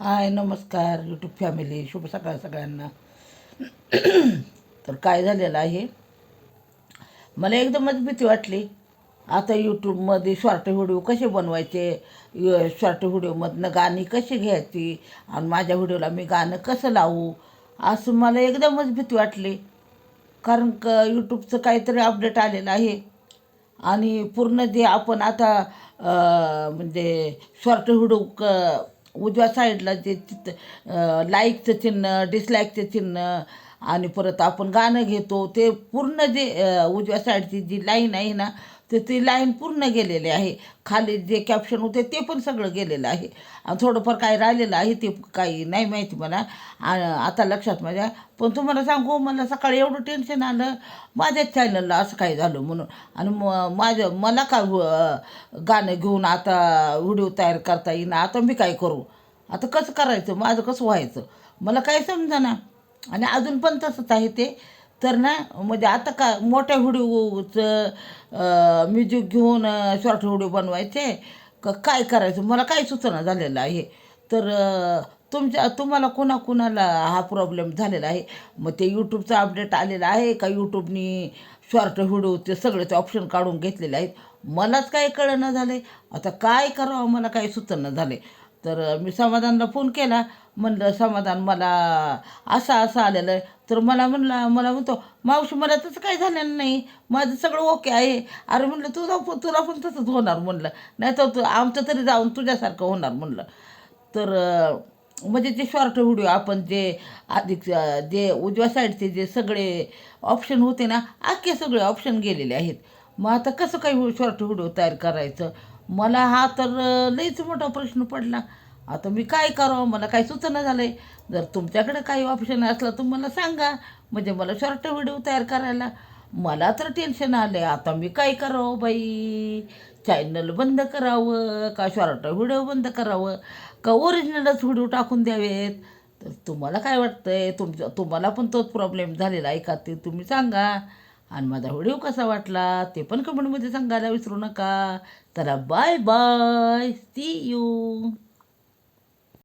हाय नमस्कार YouTube family शुभ सकाळ सगळ्यांना. तर काय झालेलं आहे? मला एकदमच भीती वाटली. आता यूट्यूबमध्ये शॉर्ट व्हिडिओ कसे बनवायचे? शॉर्ट व्हिडिओमधनं गाणी कशी घ्यायची? आणि माझ्या व्हिडिओला मी गाणं कसं लावू? असं मला एकदमच भीती वाटली. कारण क यूट्यूबचं काहीतरी अपडेट आलेलं आहे. आणि पूर्ण जे आपण आता म्हणजे शॉर्ट व्हिडिओ क उजव्या साईडला जे चित्र लाईकचं चिन्ह डिसलाईकचं चिन्ह आणि परत आपण गाणं घेतो ते पूर्ण जे उजव्या साईडची जी लाईन आहे ना तर ती लाईन पूर्ण गेलेली आहे. खाली जे कॅप्शन होते ते पण सगळं गेलेलं आहे. आणि थोडंफार काय राहिलेलं आहे ते काही नाही माहिती मला. आ- आता लक्षात माझ्या पण तुम्हाला सांगू मला सकाळी एवढं टेन्शन आलं. माझ्याच चॅनलला असं काय झालं म्हणून. आणि म माझं मला काय गाणं घेऊन आता व्हिडिओ तयार करता येईना? आता मी काय करू? आता कसं करायचं? माझं कसं व्हायचं? मला काही समजा ना आणि अजून पण तसंच आहे ते. तर ना म्हणजे आता का मोठ्या व्हिडिओचं म्युझिक घेऊन शॉर्ट व्हिडिओ बनवायचे का काय करायचं? मला काही सूचना झालेलं आहे? तर तुमच्या तुम्हाला कुणाकुणाला हा प्रॉब्लेम झालेला आहे? मग ते यूट्यूबचं अपडेट आलेलं आहे का? यूट्यूबनी शॉर्ट व्हिडिओ ते सगळेच ऑप्शन काढून घेतलेले आहेत? मलाच काही कळणं झालं आहे आता काय करावं? मला काही झालं आहे तर मी समाधानला फोन केला. म्हणलं समाधान मला असं असं आलेलं आहे. तर मला म्हणला मला म्हणतो मावशी मला तसं काही झालेलं नाही. माझं सगळं ओके आहे. अरे म्हणलं तुझा पण तुला पण तसंच होणार म्हणलं. नाही तर तू आमचं तरी जाऊन तुझ्यासारखं होणार म्हणलं. तर म्हणजे जे शॉर्ट व्हिडिओ आपण जे अधिक जे उजव्या साईडचे जे सगळे ऑप्शन होते ना अख्खे सगळे ऑप्शन गेलेले आहेत. मग आता कसं काही शॉर्ट व्हिडिओ तयार करायचं? मला हा तर लईच मोठा प्रश्न पडला. आता मी काय करावं? मला काही सुचना झालं आहे जर तुमच्याकडे काही ऑप्शन असलं तर मला सांगा. म्हणजे मला शॉर्ट व्हिडिओ तयार करायला. मला तर टेन्शन आलं आहे आता मी काय करावं बाई? चॅनल बंद करावं का शॉर्ट व्हिडिओ बंद करावं? का ओरिजिनलच व्हिडिओ टाकून द्यावेत? तर तुम्हाला काय वाटतं आहे तुमच्या तुम्हाला पण तोच प्रॉब्लेम झालेला आहे का? ते तुम्ही सांगा. आणि माझा व्हिडिओ कसा वाटला ते पण कमेंटमध्ये सांगायला विसरू नका. तर बाय बाय सी यू